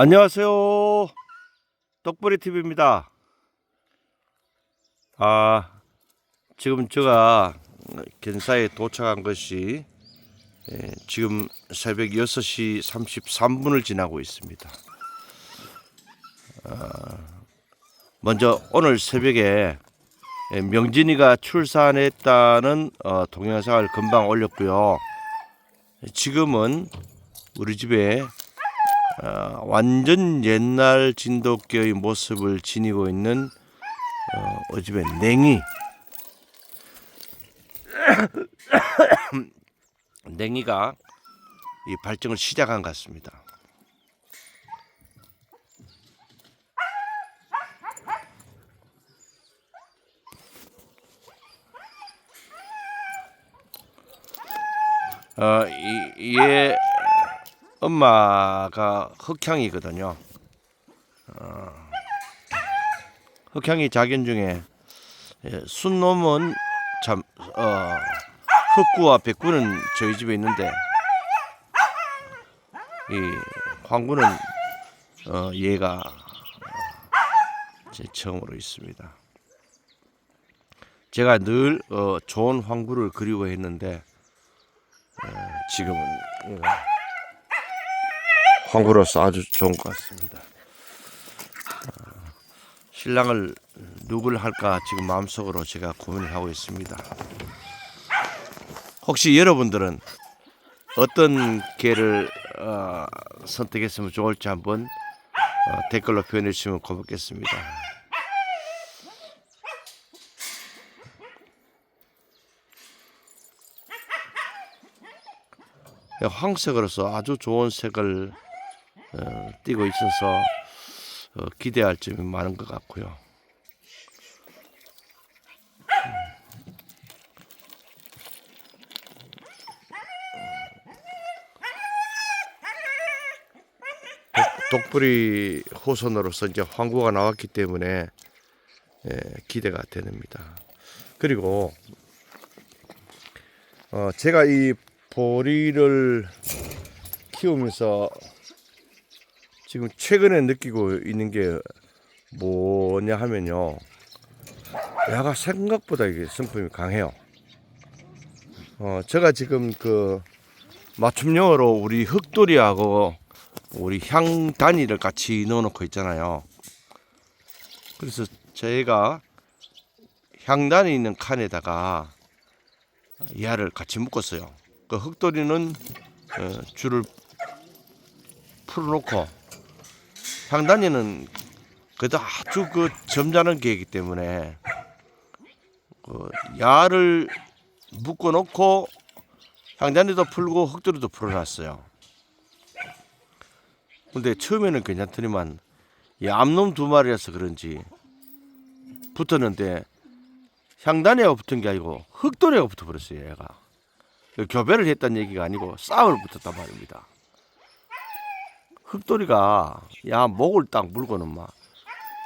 안녕하세요. 떡벌이 TV입니다. 아, 지금 제가 견사에 도착한 것이 예, 지금 새벽 6시 33분을 지나고 있습니다. 아, 먼저 오늘 새벽에 예, 명진이가 출산했다는 어, 동영상을 금방 올렸고요. 지금은 우리 집에 어, 완전 옛날 진돗개의 모습을 지니고 있는 어, 어 집의 냉이 냉이가 이 발정을 시작한 것 같습니다. 어, 이, 얘 엄마가 흑향이거든요. 어, 흑향이 자견 중에 예, 순놈은 참 어, 흑구와 백구는 저희 집에 있는데 이 황구는 어, 얘가 제 처음으로 있습니다. 제가 늘 어, 좋은 황구를 그리워했는데 어, 지금은 어, 황구로서 아주 좋은 것 같습니다. 어, 신랑을 누굴 할까 지금 마음속으로 제가 고민을 하고 있습니다. 혹시 여러분들은 어떤 개를 어, 선택했으면 좋을지 한번 어, 댓글로 표현해 주시면 고맙겠습니다. 황색으로서 아주 좋은 색을 어, 띄고 있어서 어, 기대할 점이 많은 것 같고요. 독, 독불이 호선으로서 이제 황구가 나왔기 때문에 예, 기대가 됩니다. 그리고 어, 제가 이 보리를 키우면서 지금 최근에 느끼고 있는 게 뭐냐 하면요. 야가 생각보다 이게 성품이 강해요. 어, 제가 지금 그 맞춤형으로 우리 흑돌이하고 우리 향 단위를 같이 넣어놓고 있잖아요. 그래서 저희가 향 단위 있는 칸에다가 이하를 같이 묶었어요. 그 흑돌이는 어, 줄을 풀어놓고 향단이는 그래도 아주 그 점잖은 개이기 때문에 그 야를 묶어놓고 향단이도 풀고 흑돌이도 풀어놨어요. 근데 처음에는 괜찮더니만 이 암놈 두 마리라서 그런지 붙었는데 향단이가 붙은 게 아니고 흑돌이가 붙어버렸어요 얘가 교배를 했다는 얘기가 아니고 싸움을 붙었단 말입니다 흑돌이가 야 목을 딱 물고는 막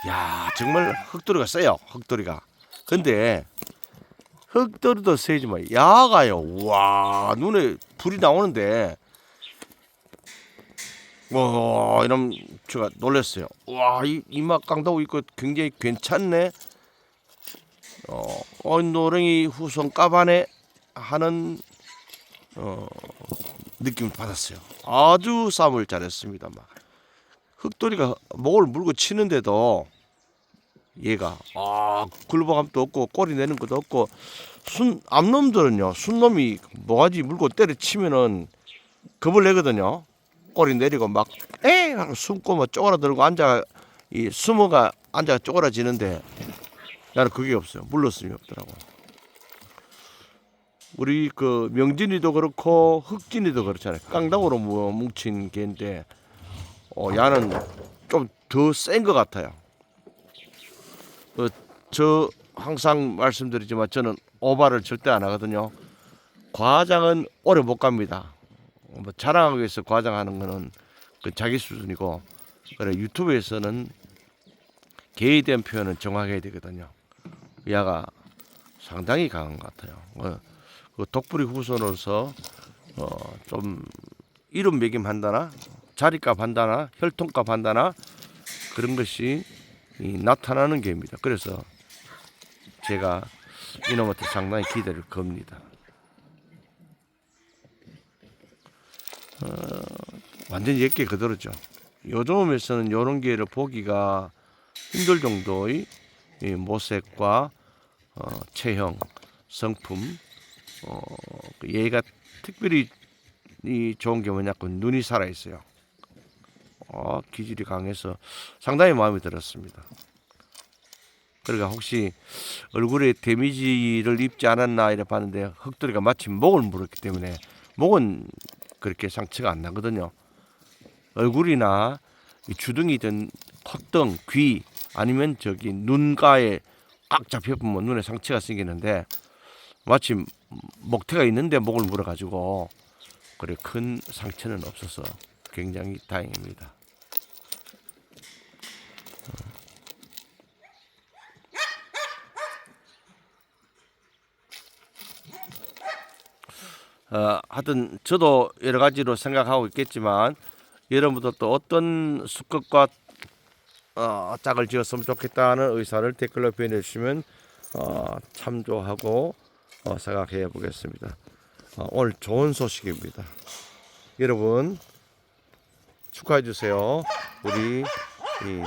야 정말 흑돌이가 세요 흑돌이가. 근데 흑돌이도 세지만 야가요. 와 눈에 불이 나오는데. 와 이런 제가 놀랐어요. 와이 이마 깡다고 있고 굉장히 괜찮네. 어, 어 노랭이 후손 까바네 하는 어, 느낌을 받았어요. 아주 싸움을 잘했습니다. 막 흑돌이가 목을 물고 치는데도 얘가 아 굴러감도 없고 꼬리 내는 것도 없고 순 암놈들은요 순놈이 모가지 물고 때려치면은 겁을 내거든요. 꼬리 내리고 막에 하고 숨고 막 쪼그라들고 앉아 이 숨어가 앉아 쪼그라지는데 나는 그게 없어요. 물러섬이 없더라고. 우리 그 명진이도 그렇고 흑진이도 그렇잖아요. 깡당으로 뭐 뭉친 개인데 어 야는 좀 더 센 것 같아요. 어, 저 항상 말씀드리지만 저는 오바를 절대 안 하거든요. 과장은 오래 못 갑니다. 뭐 자랑하기 위해서 과장하는 거는 그 자기 수준이고 그래 유튜브에서는 개에 대한 표현은 정확해야 되거든요. 야가 상당히 강한 것 같아요. 어, 그 독불이 후손으로서 어, 좀 이름 매김 한다나 자리값 한다나 혈통값 한다나 그런 것이 이 나타나는 게입니다. 그래서 제가 이놈한테 상당히 기대를 겁니다. 어, 완전 옛게 그대로죠. 요즘에서는 이런 게를 보기가 힘들 정도의 이 모색과 어, 체형, 성품, 어, 그 얘가 특별히 이 좋은 게 뭐냐고 눈이 살아 있어요. 어, 기질이 강해서 상당히 마음에 들었습니다. 그러니까 혹시 얼굴에 데미지를 입지 않았나 이래 봤는데 흑돌이가 마침 목을 물었기 때문에 목은 그렇게 상처가 안 나거든요. 얼굴이나 이 주둥이든 콧등, 귀 아니면 저기 눈가에 꽉 잡혀보면 눈에 상처가 생기는데 마침 목태가 있는데 목을 물어가지고 그래 큰 상처는 없어서 굉장히 다행입니다. 어, 하여튼 저도 여러 가지로 생각하고 있겠지만 여러분도 또 어떤 수컷과 어, 짝을 지었으면 좋겠다는 의사를 댓글로 표현해 주시면 어, 참조하고 어, 생각해 보겠습니다. 어, 오늘 좋은 소식입니다. 여러분 축하해 주세요. 우리 이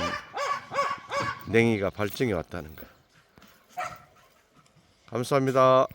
냉이가 발정이 왔다는 거. 감사합니다.